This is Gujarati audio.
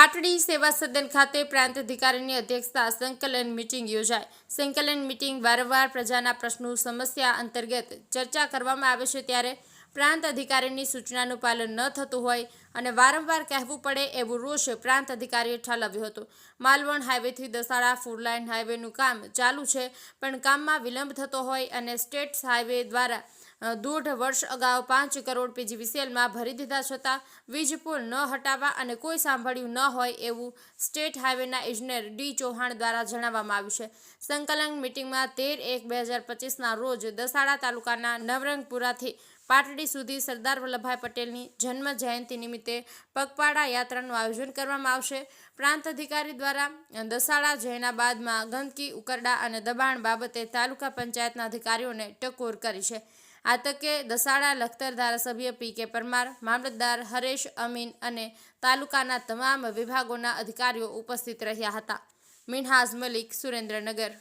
પાટડી સેવા સદન ખાતે પ્રાંત અધિકારીની અધ્યક્ષતા સંકલન મિટિંગ યોજાય સંકલન મિટિંગ વારંવાર પ્રજાના પ્રશ્નો, સમસ્યા અંતર્ગત ચર્ચા કરવામાં આવે છે ત્યારે પ્રાંત અધિકારીની સૂચનાનું પાલન ન થતું હોય અને વારંવાર કહેવું પડે એવું રોષ પ્રાંત અધિકારીએ ઠાલવ્યો હતો. માલવણ હાઈવેથી દસાડા ફૂરલાઇન હાઈવેનું કામ ચાલુ છે, પણ કામમાં વિલંબ થતો હોય અને સ્ટેટ હાઈવે દ્વારા દોઢ વર્ષ અગાઉ પાંચ કરોડ પીજીવીસીએલમાં ભરી દીધા છતાં, વીજ પુલ ન હટાવવા અને કોઈ સાંભળ્યું ન હોય એવું સ્ટેટ હાઈવેના ઇજનેર ડી ચૌહાણ દ્વારા જણાવવામાં આવ્યું છે. સંકલન મિટિંગમાં તેર એક બે હજાર પચીસના રોજ દસાડા તાલુકાના નવરંગપુરાથી પાટડી સુધી સરદાર વલ્લભભાઈ પટેલની જન્મ જયંતિ નિમિત્તે પગપાળા યાત્રાનું આયોજન કરવામાં આવશે. પ્રાંત અધિકારી દ્વારા દસાડા જૈનાબાદમાં ગંદકી, ઉકરડા અને દબાણ બાબતે તાલુકા પંચાયતના અધિકારીઓને ટકોર કરી છે. આ તકે દસાડા લખતર ધારાસભ્ય પી કે પરમાર, મામલતદાર હરેશ અમીન અને તાલુકાના તમામ વિભાગોના અધિકારીઓ ઉપસ્થિત રહ્યા હતા. મિનહાઝ મલિક, સુરેન્દ્રનગર.